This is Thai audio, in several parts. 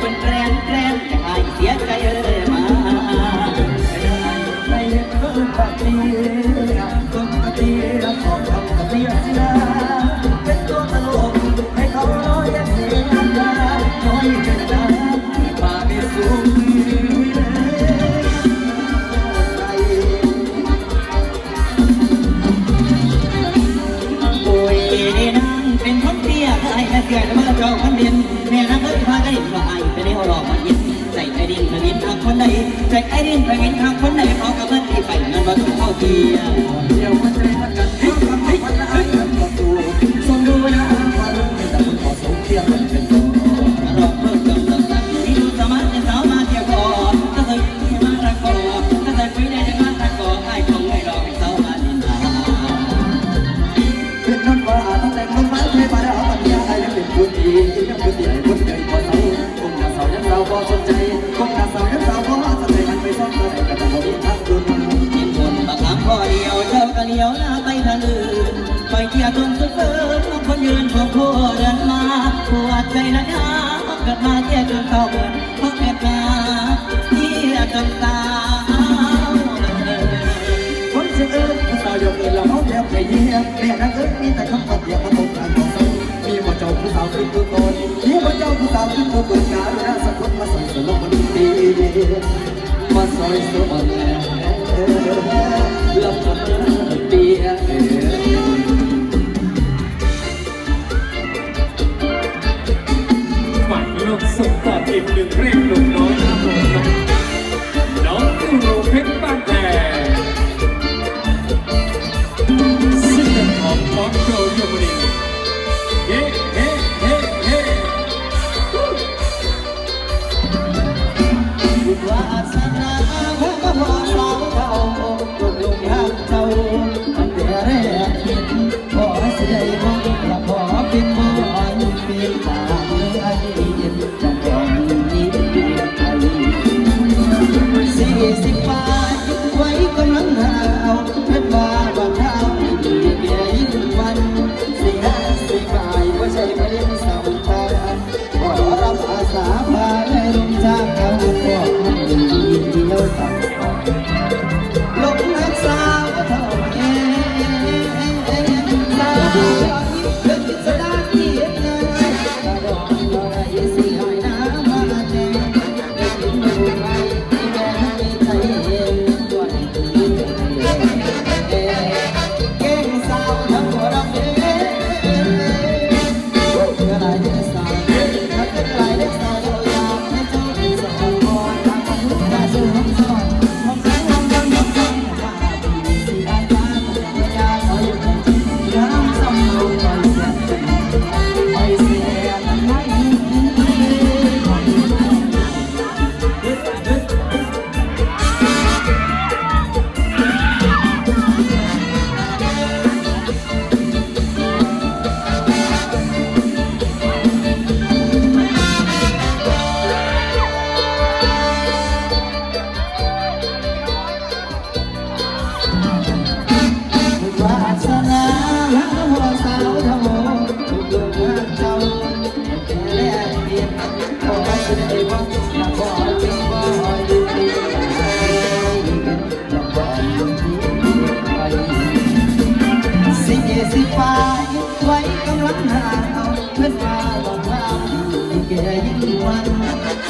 คนแกรนแกรนแต่อายเสียใจเออ จไอ้เรียนไปเห็นทางคนไหนเขาก็เมื่อที่ไปงานมาถูกเข้าเกีย จนเข้าเบิดเพราะแม่ตาที่จนตาคนเสียออิญสาวยกเอิญเราเขาเดียวไปเยี่ยมแม่นักเอิญมีแต่คำตอบเดียวมาตกกันของเรามีหัวเจ้าผู้สาวขึ้นตัวตนมีหัวเจ้าผู้สาวขึ้นตัวตนการ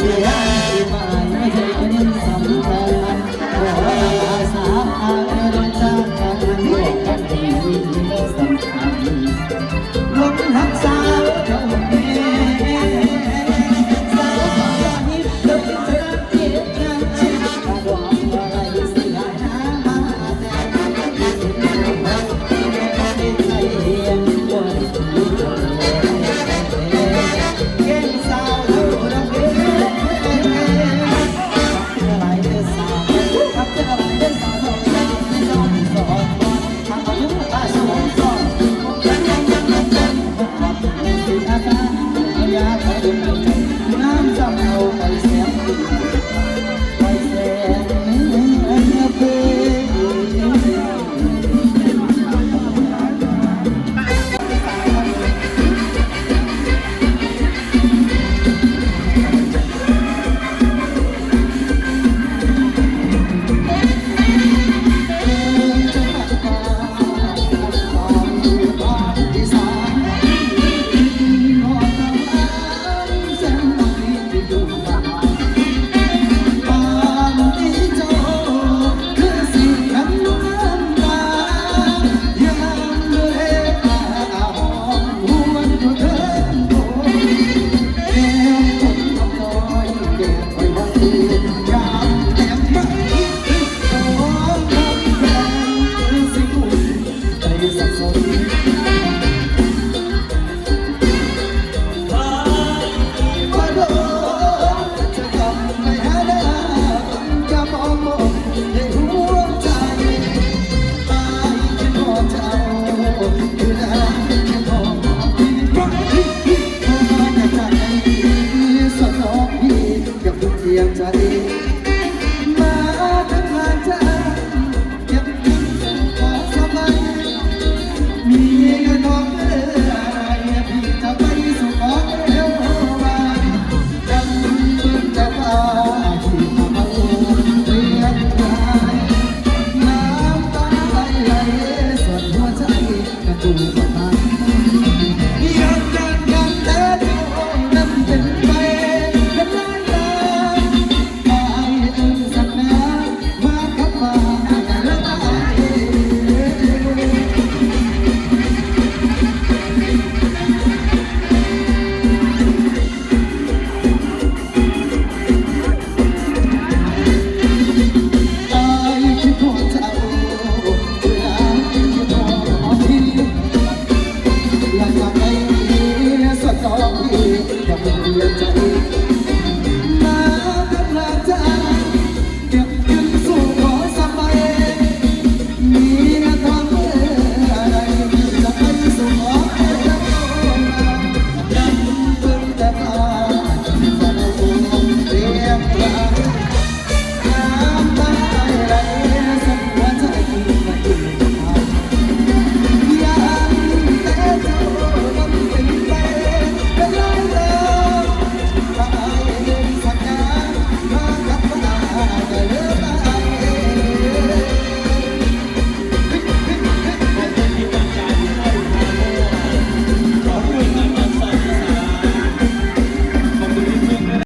Yeah. วัสดี